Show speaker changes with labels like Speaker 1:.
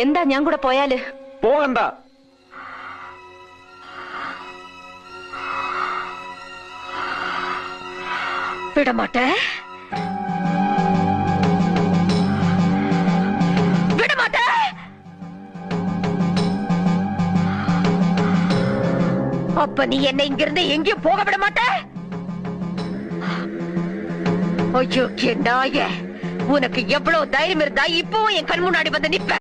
Speaker 1: എന്താ ഞാൻ കൂടെ പോയാല്
Speaker 2: പോകണ്ട
Speaker 1: വിടമാട്ടെ വിടമാട്ടെ அப்ப நீ என்ன இங்கிருந்து எங்கேயும் போக விட மாட்ட ஐயோ நாய உனக்கு எவ்வளவு தைரியம் இருந்தா இப்பவும் என் கண் முன்னாடி வந்து நிப்ப